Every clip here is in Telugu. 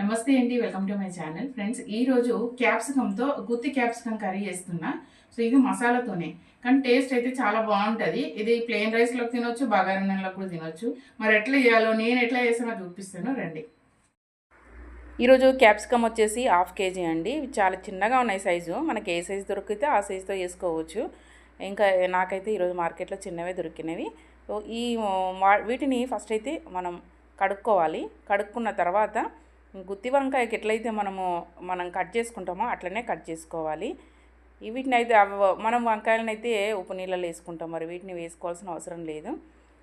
నమస్తే అండి welcome to my channel. Friends ఈ రోజు గుత్తి క్యాప్సికం కర్రీ చేస్తున్నా. సో ఇది మసాలాతోనే. కానీ టేస్ట్ అయితే చాలా బాగుంటుంది. ఇది ప్లెయిన్ రైస్లోకి తినొచ్చు బగారన్నంలో కూడా తినొచ్చు. మరి ఎట్లా చేయాలో నేను ఎట్లా చేస్తానో చూపిస్తాను. రండి. ఈరోజు క్యాప్సికమ్ వచ్చేసి హాఫ్ కేజీ అండి. చాలా చిన్నగా ఉన్నాయి సైజు. మనకి ఏ సైజు దొరికితే ఆ సైజుతో వేసుకోవచ్చు ఇంకా నాకైతే ఈరోజు మార్కెట్లో చిన్నవే దొరికినవి. సో ఈ వా- వీటిని ఫస్ట్ అయితే మనం కడుక్కోవాలి. కడుక్కున్న తర్వాత గుత్తి వంకాయకి ఎట్లయితే మనము మనం కట్ చేసుకుంటామో అట్లనే కట్ చేసుకోవాలి. వీటిని అయితే మనం వంకాయలను అయితే ఉప్పు నీళ్ళలో వేసుకుంటాం. మరి వీటిని వేసుకోవాల్సిన అవసరం లేదు.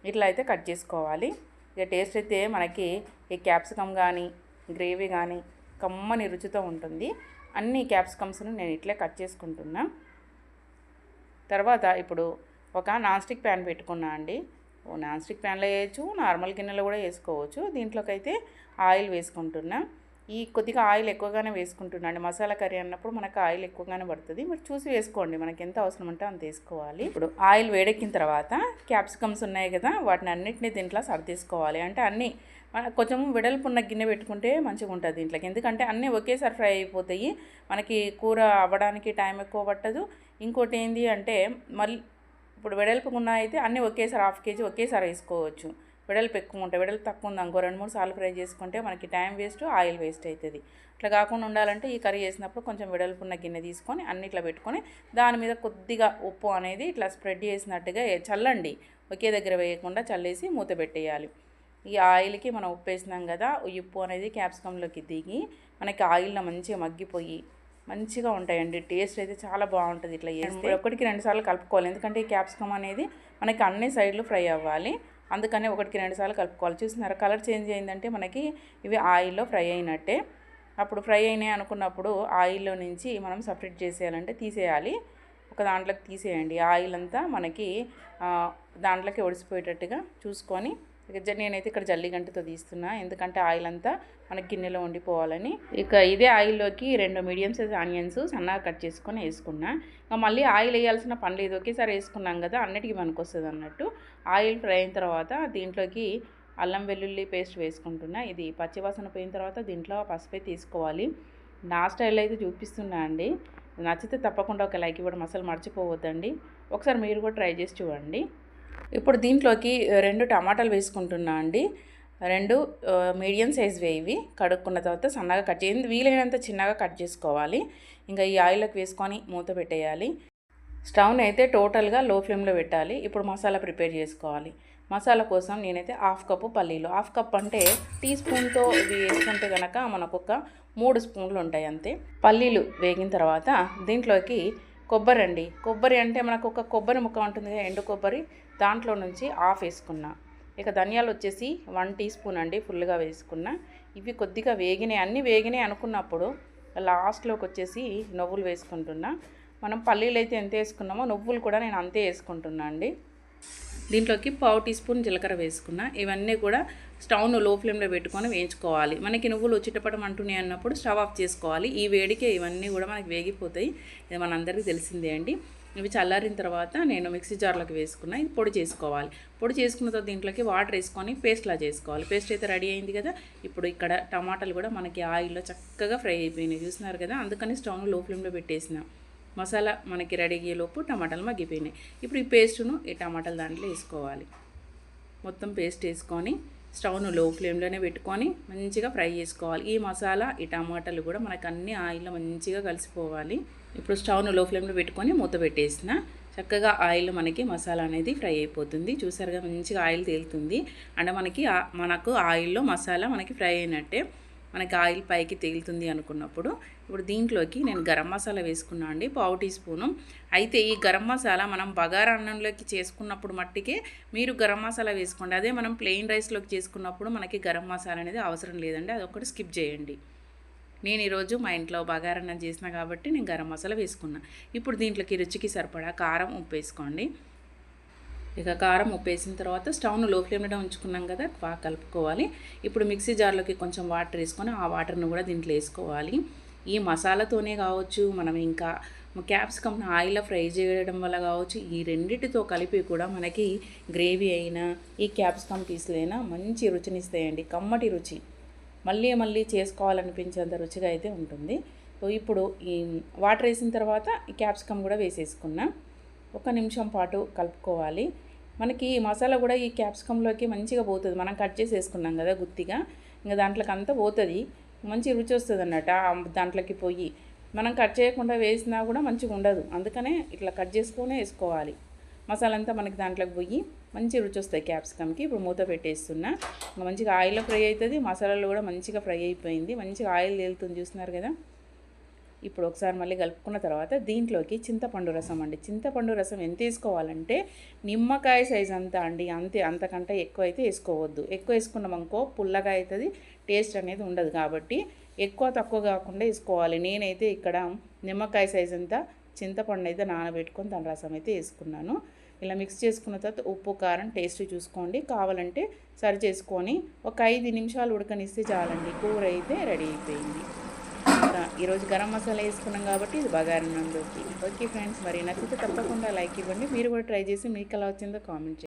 ఇట్లా అయితే కట్ చేసుకోవాలి. ఇక టేస్ట్ అయితే మనకి ఈ క్యాప్సికమ్ కానీ గ్రేవీ కానీ కమ్మని రుచితో ఉంటుంది. అన్ని క్యాప్సికమ్స్ను నేను ఇట్లే కట్ చేసుకుంటున్నా. తర్వాత ఇప్పుడు ఒక నాన్ స్టిక్ ప్యాన్ పెట్టుకున్నా అండి. నాన్ స్టిక్ ప్యాన్లో వేయచ్చు నార్మల్ గిన్నెలో కూడా వేసుకోవచ్చు. దీంట్లోకైతే ఆయిల్ వేసుకుంటున్నా. ఈ కొద్దిగా ఆయిల్ ఎక్కువగానే వేసుకుంటున్నా అండి. మసాలా కర్రీ అన్నప్పుడు మనకు ఆయిల్ ఎక్కువగానే పడుతుంది. మీరు చూసి వేసుకోండి మనకి ఎంత అవసరం ఉంటే అంత వేసుకోవాలి. ఇప్పుడు ఆయిల్ వేడెక్కిన తర్వాత క్యాప్సికమ్స్ ఉన్నాయి కదా వాటిని అన్నింటినీ దీంట్లో సర్దేసుకోవాలి అంటే అన్నీ మన కొంచెం వెడల్పు ఉన్న గిన్నె పెట్టుకుంటే మంచిగా ఉంటుంది దీంట్లోకి. ఎందుకంటే అన్నీ ఒకేసారి ఫ్రై అయిపోతాయి. మనకి కూర అవ్వడానికి టైం ఎక్కువ పట్టదు. ఇంకోటి ఏంటి అంటే మళ్ళీ ఇప్పుడు వెడల్పుకున్న అయితే అన్నీ ఒకేసారి హాఫ్ కేజీ ఒకేసారి వేసుకోవచ్చు. వెడల్పు ఎక్కువ ఉంటాయి వెడల్పు తక్కువ ఉంది? అనుకో రెండు మూడు సార్లు ఫ్రై చేసుకుంటే మనకి టైం వేస్ట్ ఆయిల్ వేస్ట్ అవుతుంది. ఇట్లా కాకుండా ఉండాలంటే ఈ కర్రీ చేసినప్పుడు కొంచెం వెడల్పు ఉన్న గిన్నె తీసుకొని అన్ని ఇట్లా పెట్టుకొని దాని మీద కొద్దిగా ఉప్పు అనేది ఇట్లా స్ప్రెడ్ చేసినట్టుగా చల్లండి. ఒకే దగ్గర వేయకుండా చల్లేసి మూత పెట్టేయాలి. ఈ ఆయిల్కి మనం ఉప్పు వేసినాం కదా ఈ ఉప్పు అనేది క్యాప్సికంలోకి దిగి మనకి ఆయిల్లో మంచిగా మగ్గిపోయి మంచిగా ఉంటాయండి. టేస్ట్ అయితే చాలా బాగుంటుంది ఇట్లా చేస్తే. ఒకటికి రెండు సార్లు కలుపుకోవాలి. ఎందుకంటే ఈ క్యాప్సికమ్ అనేది మనకి అన్ని సైడ్లు ఫ్రై అవ్వాలి. అందుకని ఒకటికి రెండు సార్లు కలుపుకోవాలి. చూసినారా? కలర్ చేంజ్ అయిందంటే మనకి ఇవి ఆయిల్లో ఫ్రై అయినట్టే. అప్పుడు ఫ్రై అయినాయి అనుకున్నప్పుడు ఆయిల్లో నుంచి మనం సపరేట్ చేసేయాలంటే తీసేయాలి. ఒక దాంట్లోకి తీసేయండి. ఆయిల్ అంతా మనకి దాంట్లోకి ఒడిసిపోయేటట్టుగా చూసుకొని నేనైతే ఇక్కడ జల్లిగంటతో తీస్తున్నా. ఎందుకంటే ఆయిల్ అంతా మన గిన్నెలో ఉండిపోవాలని. ఇక ఇదే ఆయిల్లోకి రెండు మీడియం సైజ్ ఆనియన్స్ సన్నగా కట్ చేసుకొని వేసుకున్నా. ఇంకా మళ్ళీ ఆయిల్ వేయాల్సిన పని లేదు. ఒకేసారి వేసుకున్నాం కదా అన్నిటికీ పనికొస్తుంది అన్నట్టు. ఆయిల్ ఫ్రై అయిన తర్వాత దీంట్లోకి అల్లం వెల్లుల్లి పేస్ట్ వేసుకుంటున్నా. ఇది పచ్చివాసన పోయిన తర్వాత దీంట్లో పసుపే తీసుకోవాలి. నా స్టైల్ అయితే చూపిస్తున్నా అండి. నచ్చితే తప్పకుండా ఒక లైక్ ఇవ్వడం అసలు మర్చిపోవద్దండి. ఒకసారి మీరు కూడా ట్రై చేసి చూడండి. ఇప్పుడు దీంట్లోకి రెండు టమాటాలు వేసుకుంటున్నా అండి. రెండు మీడియం సైజ్ వేవి కడుక్కున్న తర్వాత సన్నగా కట్ చేయండి వీలైనంత చిన్నగా కట్ చేసుకోవాలి. ఇంకా ఈ ఆయిల్లోకి వేసుకొని మూత పెట్టేయాలి. స్టవ్ని అయితే టోటల్గా లో ఫ్లేమ్లో పెట్టాలి. ఇప్పుడు మసాలా ప్రిపేర్ చేసుకోవాలి. మసాలా కోసం నేనైతే హాఫ్ కప్పు పల్లీలు. హాఫ్ కప్ అంటే టీ స్పూన్తో ఇవి వేసుకుంటే కనుక మనకు ఒక మూడు స్పూన్లు ఉంటాయి అంతే. పల్లీలు వేగిన తర్వాత దీంట్లోకి కొబ్బరి అండి కొబ్బరి అంటే మనకు ఒక కొబ్బరి ముక్క ఉంటుంది కదా ఎండు కొబ్బరి. దాంట్లో నుంచి హాఫ్ వేసుకున్నా. ఇక ధనియాలు వచ్చేసి వన్ టీ స్పూన్ అండి ఫుల్గా వేసుకున్నా. ఇవి కొద్దిగా వేగినాయి. అన్నీ వేగినాయి అనుకున్నప్పుడు లాస్ట్లోకి వచ్చేసి నువ్వులు వేసుకుంటున్నా. మనం పల్లీలు అయితే ఎంత వేసుకున్నామో నువ్వులు కూడా నేను అంతే వేసుకుంటున్నా అండి. దీంట్లోకి పావు టీ స్పూన్ జీలకర్ర వేసుకున్నా. ఇవన్నీ కూడా స్టవ్ను లో ఫ్లేమ్లో పెట్టుకొని వేయించుకోవాలి. మనకి నువ్వులు చిట్టపటం అంటున్నాయి అన్నప్పుడు స్టవ్ ఆఫ్ చేసుకోవాలి. ఈ వేడికే ఇవన్నీ కూడా మనకి వేగిపోతాయి. ఇది మనందరికీ తెలిసిందే అండి. ఇవి చల్లారిన తర్వాత నేను మిక్సీ జార్లోకి వేసుకున్న ఇది పొడి చేసుకోవాలి. పొడి చేసుకున్న తర్వాత దీంట్లోకి వాటర్ వేసుకొని పేస్ట్లా చేసుకోవాలి. పేస్ట్ అయితే రెడీ అయింది కదా. ఇప్పుడు ఇక్కడ టమాటాలు కూడా మనకి ఆయిల్లో చక్కగా ఫ్రై అయిపోయినాయి. చూసినారు కదా? అందుకని స్టవ్ను లో ఫ్లేమ్లో పెట్టేసిన. మసాలా మనకి రెడీ అయ్యేలోపు టమాటాలు మగ్గిపోయినాయి. ఇప్పుడు ఈ పేస్టును ఈ టమాటాలు దాంట్లో వేసుకోవాలి. మొత్తం పేస్ట్ వేసుకొని స్టవ్ను లో ఫ్లేమ్లోనే పెట్టుకొని మంచిగా ఫ్రై చేసుకోవాలి. ఈ మసాలా ఈ టమాటాలు కూడా మనకు అన్ని ఆయిల్లో మంచిగా కలిసిపోవాలి. ఇప్పుడు స్టవ్ను లో ఫ్లేమ్లో పెట్టుకొని మూత పెట్టేసిన. చక్కగా ఆయిల్ మనకి మసాలా అనేది ఫ్రై అయిపోతుంది. చూసారుగా మంచిగా ఆయిల్ తేలుతుంది. అంటే మనకి మనకు ఆయిల్లో మసాలా మనకి ఫ్రై అయినట్టే. మనకి ఆయిల్ పైకి తేలుతుంది అనుకున్నప్పుడు ఇప్పుడు దీంట్లోకి నేను గరం మసాలా వేసుకున్నా అండి పావు టీ స్పూను. అయితే ఈ గరం మసాలా మనం బగారా అన్నంలోకి చేసుకున్నప్పుడు మట్టికే మీరు గరం మసాలా వేసుకోండి. అదే మనం ప్లెయిన్ రైస్లోకి చేసుకున్నప్పుడు మనకి గరం మసాలా అనేది అవసరం లేదండి అది ఒకటి స్కిప్ చేయండి. నేను ఈరోజు మా ఇంట్లో బగారా అన్నం చేసిన కాబట్టి నేను గరం మసాలా వేసుకున్నాను ఇప్పుడు దీంట్లోకి రుచికి సరిపడా కారం ఉప్పు వేసుకోండి. ఇక కారం ఉప్పు వేసిన తర్వాత స్టవ్ను లో ఫ్లేమ్లో ఉంచుకున్నాం కదా బాగా కలుపుకోవాలి. ఇప్పుడు మిక్సీ జార్లోకి కొంచెం వాటర్ వేసుకొని ఆ వాటర్ను కూడా దీంట్లో వేసుకోవాలి. ఈ మసాలాతోనే కావచ్చు మనం ఇంకా క్యాప్సికమ్ ఆయిల్లో ఫ్రై చేయడం వల్ల కావచ్చు ఈ రెండిటితో కలిపి కూడా మనకి గ్రేవీ అయినా ఈ క్యాప్సికమ్ పీసులైనా మంచి రుచినిస్తాయండి. కమ్మటి రుచి. మళ్ళీ మళ్ళీ చేసుకోవాలనిపించేంత రుచిగా అయితే ఉంటుంది. సో ఇప్పుడు ఈ వాటర్ వేసిన తర్వాత ఈ క్యాప్సికమ్ కూడా వేసేసుకున్నా. ఒక నిమిషం పాటు కలుపుకోవాలి. మనకి ఈ మసాలా కూడా ఈ క్యాప్సికంలోకి మంచిగా పోతుంది. మనం కట్ చేసి వేసుకున్నాం కదా గుత్తిగా. ఇంకా దాంట్లోకి అంతా పోతుంది. మంచి రుచి వస్తుంది అన్నట్టు దాంట్లోకి పోయి. మనం కట్ చేయకుండా వేసినా కూడా మంచిగా ఉండదు. అందుకనే ఇట్లా కట్ చేసుకునే వేసుకోవాలి. మసాలా అంతా మనకి దాంట్లోకి పోయి మంచి రుచి వస్తాయి క్యాప్సికమ్కి. ఇప్పుడు మూత పెట్టేస్తున్నా. ఇంకా మంచిగా ఆయిల్లో ఫ్రై అవుతుంది. మసాలాలు కూడా మంచిగా ఫ్రై అయిపోయింది. మంచిగా ఆయిల్ తేలుతుంది చూస్తున్నారు కదా? ఇప్పుడు ఒకసారి మళ్ళీ కలుపుకున్న తర్వాత దీంట్లోకి చింతపండు రసం అండి. చింతపండు రసం ఎంత వేసుకోవాలంటే నిమ్మకాయ సైజ్ అంతా అండి. అంతే అంతకంటే ఎక్కువ అయితే వేసుకోవద్దు. ఎక్కువ వేసుకున్నాం అనుకో పుల్లగా అవుతుంది టేస్ట్ అనేది ఉండదు కాబట్టి ఎక్కువ తక్కువ కాకుండా వేసుకోవాలి. నేనైతే ఇక్కడ నిమ్మకాయ సైజ్ అంతా చింతపండు అయితే నానబెట్టుకొని దాని రసం అయితే వేసుకున్నాను. ఇలా మిక్స్ చేసుకున్న తర్వాత ఉప్పు కారం టేస్ట్ చూసుకోండి. కావాలంటే సరి చేసుకొని ఒక ఐదు నిమిషాలు ఉడకనిస్తే చాలండి. కూర అయితే రెడీ అయిపోయింది. ఈరోజు గరం మసాలా వేసుకున్నాం కాబట్టి ఇది బగారన్నంలోకి ఓకే ఫ్రెండ్స్ మరి నచ్చితే తప్పకుండా లైక్ ఇవ్వండి. మీరు కూడా ట్రై చేసి మీకు ఎలా వచ్చిందో కామెంట్ చేయండి.